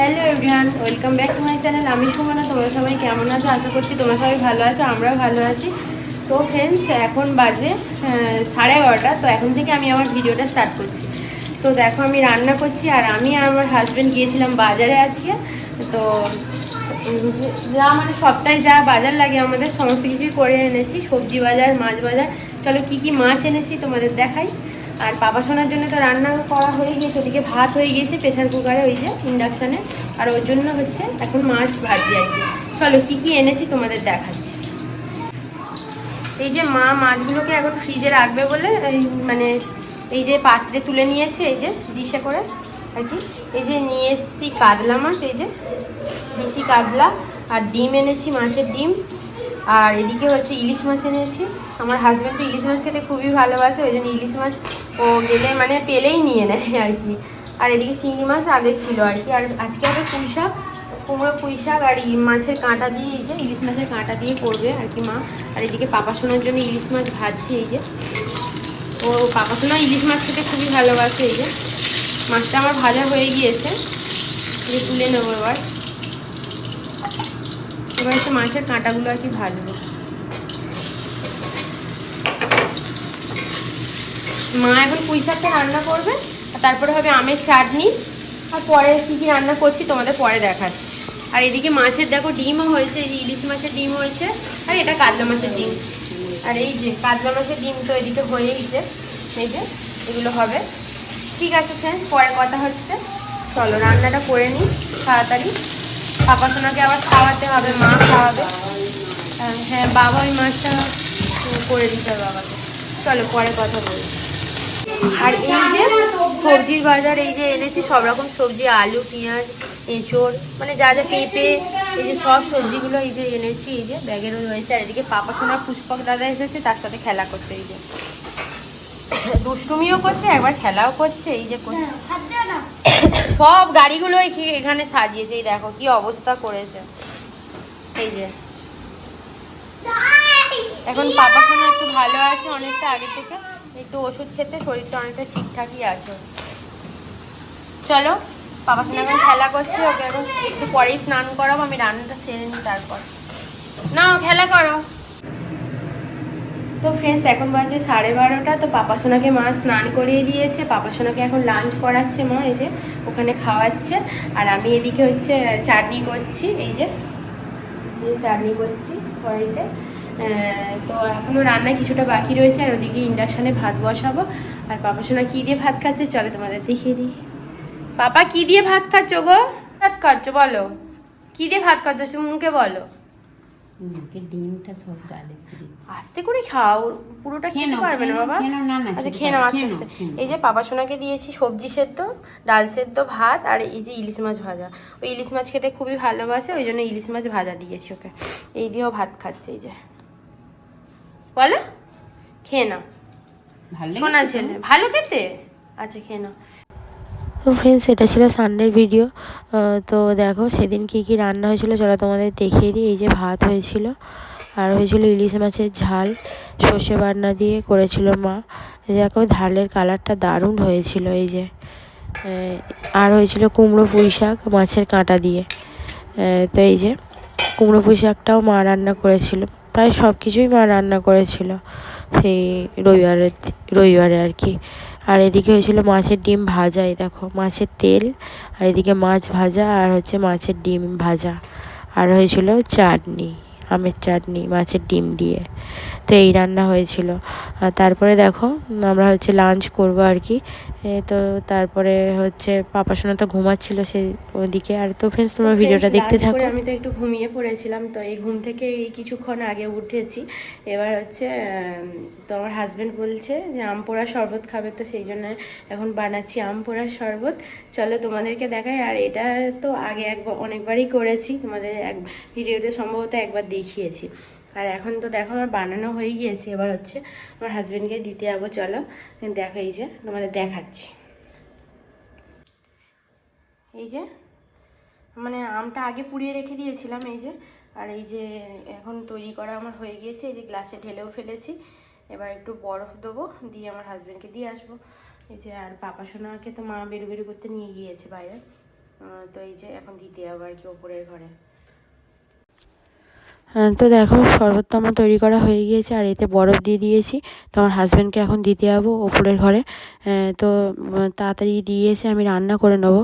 Hello everyone welcome back to my channel আমি সুমনা, তোমরা সবাই কেমন আছো? আশা করছি তোমরা সবাই ভালো আছো, আমরাও ভালো আছি। তো ফ্রেন্ডস এখন বাজে সাড়ে এগারোটা, তো এখন থেকে আমি আমার ভিডিওটা স্টার্ট করছি। তো দেখো, আমি রান্না করছি, আর আমি আর আমার হাজব্যান্ড গিয়েছিলাম বাজারে আজকে। তো, যা মানে সপ্তাহে যা বাজার লাগে আমাদের, সমস্ত কিছুই করে এনেছি, সবজি বাজার, মাছ বাজার। চলো কি কি মাছ এনেছি তোমাদের দেখাই। আর বাবা শোনার জন্য তো রান্না করা হয়ে গিয়েছে, ওদিকে ভাত হয়ে গিয়েছে প্রেশার কুকারে ওই যে ইন্ডাকশানে আর ওর জন্য হচ্ছে এখন মাছ ভাজি আর কি। চলো, কী কী এনেছি তোমাদের দেখাচ্ছি। এই যে মা মাছগুলোকে এখন ফ্রিজে রাখবে বলে, এই মানে এই যে পাত্রে তুলে নিয়েছে, এই যে ডিশে করে, আর কি। এই যে নিয়ে এসেছি কাতলা মাছ, এই যে দেশি কাতলা। আর ডিম এনেছি, মাছের ডিম। আর এদিকে হচ্ছে ইলিশ মাছ এনেছি। আমার হাজব্যান্ড তো ইলিশ মাছ খেতে খুবই ভালোবাসে, ওই জন্য ইলিশ মাছ ও গেলে মানে পেলেই নিয়ে নেয় আর কি। আর এদিকে চিংড়ি মাছ আগে ছিল আর কি, আর আজকে হবে পুঁই শাক, কুমড়ো, পুঁই শাক আর মাছের কাঁটা দিয়ে এই যে ইলিশ মাছের কাঁটা দিয়ে করবে আর কি মা। আর এদিকে পাপা সোনার জন্য ইলিশ মাছ ভাজছি এই যে। ও পাপা সোনা ইলিশ মাছ খেতে খুবই ভালোবাসে এই যে। মাছটা আমার ভাজা হয়ে গিয়েছে, তুলে নেব এবার। এবার একটু মাছের কাঁটাগুলো আর কি ভাজবো। মা এখন পুঁই শাকটা রান্না করবে, আর তারপরে হবে আমের চাটনি, আর পরে কী কী রান্না করছি তোমাদের পরে দেখাচ্ছি। আর এদিকে মাছের দেখো ডিমও হয়েছে, এই ইলিশ মাছের ডিম হয়েছে, আর এটা কাতলা মাছের ডিম। আর এই যে কাতলা মাছের ডিম তো এদিকে হয়ে গেছে এই যে এগুলো হবে। ঠিক আছে ফ্রেন্ডস পরে কথা হচ্ছে। চলো, রান্নাটা করে নিই, তাড়াতাড়ি। পাপা সোনাকে আবার খাওয়াতে হবে, মা খাওয়াবে। হ্যাঁ বাবা ওই মাছটা করে দিতে হবে বাবাকে। চলো, পরে কথা বলি। আর এই যে সবজির বাজার, এই যে এনেছি সব রকম সবজি, আলু, পেঁয়াজ, এঁচড় মানে যা যা পেঁপে, এই যে সব সবজিগুলো এই যে এনেছি, এই যে ব্যাগেরও রয়েছে। আর এদিকে পাপা সোনা পুষ্পক দাদা এসেছে, তার সাথে খেলা করতে এই যে। দুষ্টুমিও করছে, একবার খেলাও করছে, এই যে করছে। সব গাড়িগুলো এখানে সাজিয়েছে? এই দেখো, কি অবস্থা করেছে। এই যে। এখন পাপা সোনা একটু ভালো আছে অনেকটা আগে থেকে। একটু ওষুধ খেতে শরীরটা অনেকটা ঠিকঠাকই আছে। চলো পাপা সোনা এখন খেলা করছে, ওকে এখন একটু পরেই স্নান করাবো, আমি রান্নাটা সেরে নিই তারপর। না খেলা করো। তো ফ্রেন্ডস এখন বাজে সাড়ে বারোটা, তো পাপা সোনাকে মা স্নান করিয়ে দিয়েছে। পাপা সোনাকে এখন লাঞ্চ করাচ্ছে মা, এই যে ওখানে খাওয়াচ্ছে। আর আমি এদিকে হচ্ছে চাটনি করছি, এই যে চাটনি করছি কড়াইতে। তো এখনও রান্না কিছুটা বাকি রয়েছে, আর ওদিকে ইন্ডাকশানে ভাত বসাবো। আর পাপা সোনা কী দিয়ে ভাত খাচ্ছে, চলে তোমাদের দেখিয়ে দিই। পাপা কী দিয়ে ভাত খাচ্ছ গো? ভাত খাচ্ছ, বলো। কী দিয়ে ভাত খাচ্ছ মুখে বলো। মুখে ডিমটা সব গালে আস্তে করে খাও পুরোটা খেতে পারবে না বাবা। খেয়ে না, না, আচ্ছা খেয়ে নাও আস্তে আস্তে। এই যে পাপা সোনাকে দিয়েছি সবজি সেদ্ধ ডাল সেদ্ধ ভাত আর এই যে ইলিশ মাছ ভাজা। ওই ইলিশ মাছ খেতে খুবই ভালোবাসে ওই জন্য ইলিশ মাছ ভাজা দিয়েছি ওকে। এই দিয়েও ভাত খাচ্ছে এই যে। বলো? খেয়ে নাও। ভালো ছেলে। ভালো খেতে? আচ্ছা খেয়ে নাও। তো ফ্রেন্ডস এটা ছিল সানডের ভিডিও তো দেখো, সেদিন কি কি রান্না হয়েছিল, চলো তোমাদের দেখিয়ে দিই। এই যে ভাত হয়েছিল, আর হয়েছিল ইলিশ মাছের ঝাল, সর্ষে বান্না দিয়ে করেছিল মা। দেখো ঝালের কালারটা দারুণ হয়েছিল, এই যে। আর হয়েছিল কুমড়ো পুঁই শাক মাছের কাঁটা দিয়ে। তো এই যে, কুমড়ো পুঁই শাকটাও মা রান্না করেছিল। প্রায় সব কিছুই মা রান্না করেছিল, সেই রবিবারের রবিবারে আর কি। আর এদিকে হয়েছিল মাছের ডিম ভাজা, এই দেখো, মাছের তেল, আর এদিকে মাছ ভাজা, আর হচ্ছে মাছের ডিম ভাজা, আর হয়েছিল চাটনি। আমের চাটনি মাছের ডিম দিয়ে। তো এই রান্না হয়েছিল। আর তারপরে দেখো আমরা হচ্ছে লাঞ্চ করব আর কি। তো তারপরে হচ্ছে পাপা সোনা তো ঘুমাচ্ছিল সেই ওদিকে। আর তো ফ্রেন্ডস তোমরা ভিডিওটা দেখতে থাকো। আমি তো একটু ঘুমিয়ে পড়েছিলাম। তো এই ঘুম থেকে এই কিছুক্ষণ আগে উঠেছি। এবার হচ্ছে তো আমার হাজব্যান্ড বলছে যে আম পোড়ার শরবত খাবে। তো সেই জন্য এখন বানাচ্ছি আম পোড়ার শরবত। চলো তোমাদেরকে দেখাই। আর এটা তো আগে একবার অনেকবারই করেছি। তোমাদের এক ভিডিওতে সম্ভবত একবার দেখিয়েছি। আর এখন তো দেখো আমার বানানো হয়ে গিয়েছে, এবার হচ্ছে আমার হাজব্যান্ডকে দিতে যাব, চলো। দেখো এই যে তোমাদের দেখাচ্ছি। এই যে মানে আমটা আগে পুড়িয়ে রেখে দিয়েছিলাম, এই যে। আর এই যে এখন তৈরি করা আমার হয়ে গিয়েছে, এই যে গ্লাসে ঢেলেও ফেলেছি। এবার একটু বরফ দেবো, দিয়ে আমার হাজব্যান্ডকে দিয়ে আসব। এই যে আর পাপা সোনাকে তো মা বেরু বেরু করতে নিয়ে গিয়েছে বাইরে। তো এই যে এখন দিতে যাব আর কি ওপরের ঘরে। তো দেখো শরবত তো আমার তৈরি করা হয়ে গিয়েছে, আর এতে বরফ দিয়ে দিয়েছি। তো আমার হাজব্যান্ডকে এখন দিতে যাব ওপরের ঘরে। তো তাড়াতাড়ি দিয়েছে আমি রান্না করে নেব।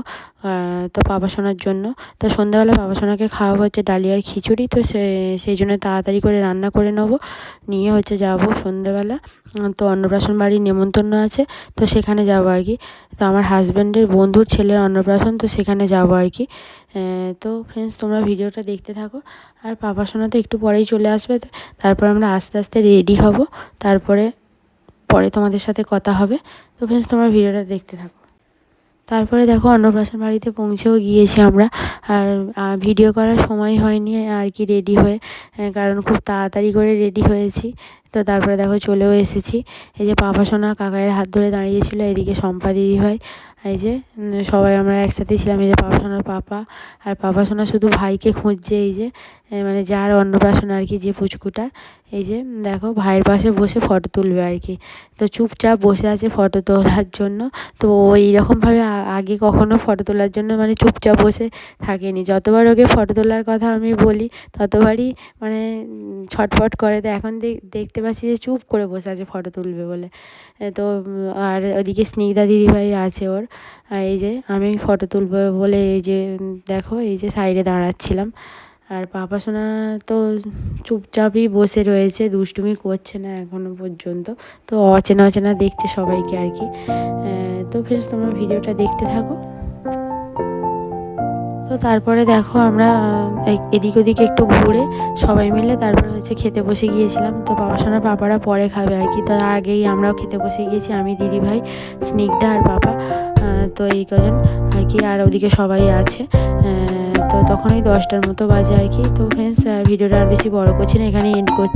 তো সোনার জন্য। তো সন্ধ্যাবেলা পাপা সোনাকে খাওয়াবো হচ্ছে ডালিয়ার খিচুড়ি। তো সে, সেই জন্য তাড়াতাড়ি করে রান্না করে নেব। নিয়ে হচ্ছে যাব সন্ধ্যাবেলা। তো অন্নপ্রাশন বাড়ির নেমন্তন্ন আছে। তো সেখানে যাব আর কি। তো আমার হাজব্যান্ডের বন্ধুর ছেলের অন্নপ্রাশন, তো সেখানে যাব আর কি। তো ফ্রেন্ডস তোমরা ভিডিওটা দেখতে থাকো। আর সোনা তো একটু পরেই চলে আসবে। তারপর আমরা আস্তে আস্তে রেডি হব। তারপরে, পরে তোমাদের সাথে কথা হবে। তো ফ্রেন্ডস তোমরা ভিডিওটা দেখতে থাকো। তারপরে দেখো অন্নপ্রাশন বাড়িতে পৌঁছেও গিয়েছি আমরা। আর ভিডিও করার সময় হয়নি আর কি রেডি হয়ে কারণ খুব তাড়াতাড়ি করে রেডি হয়েছি। তো তারপরে দেখো চলেও এসেছি। এই যে পাপা, সোনা, কাকায়ের হাত ধরে দাঁড়িয়েছিল এদিকে শম্পা দিদি ভাই, এই যে সবাই আমরা একসাথেই ছিলাম, এই যে পাপা, সোনার পাপা। আর পাপা, সোনা শুধু ভাইকে খুঁজছে, এই যে মানে যার অন্নপ্রাশন আর কি, যে পুচকুটার, এই যে দেখো ভাইয়ের পাশে বসে ফটো তুলবে আর কি। তো চুপচাপ বসে আছে ফটো তোলার জন্য। তো এইরকমভাবে আগে কখনো ফটো তোলার জন্য মানে চুপচাপ বসে থাকেনি। যতবার ওকে ফটো তোলার কথা আমি বলি, ততবারই মানে ছটফট করে তো এখন দেখ- দেখতে পাচ্ছি যে চুপ করে বসে আছে ফটো তুলবে বলে। তো, আর ওদিকে স্নিগ্ধা দিদিভাই আছে ওর। আর এই যে আমি ফটো তুলবো বলে এই যে, দেখো এই যে সাইডে দাঁড়াচ্ছিলাম। আর পাপা সোনা তো চুপচাপই বসে রয়েছে, দুষ্টুমি করছে না এখনও পর্যন্ত। তো অচেনা অচেনা দেখছে সবাইকে আর কি। তো ফ্রেন্ডস তোমরা ভিডিওটা দেখতে থাকো। তো তারপরে দেখো আমরা এদিক ওদিক একটু ঘুরে সবাই মিলে তারপরে হচ্ছে খেতে বসে গিয়েছিলাম। তো বাবা সোনার পাপারা পরে খাবে আর কি। তার আগেই আমরাও খেতে বসে গিয়েছি আমি দিদি ভাই স্নিগ্ধা আর আহ, তো এই কজন আর কি আর ওদিকে সবাই আছে। তো তখন ওই দশটার মতো বাজে আর কি। তো ফ্রেন্ডস ভিডিওটা আর বেশি বড় করছি না এখানে এন্ড করছি।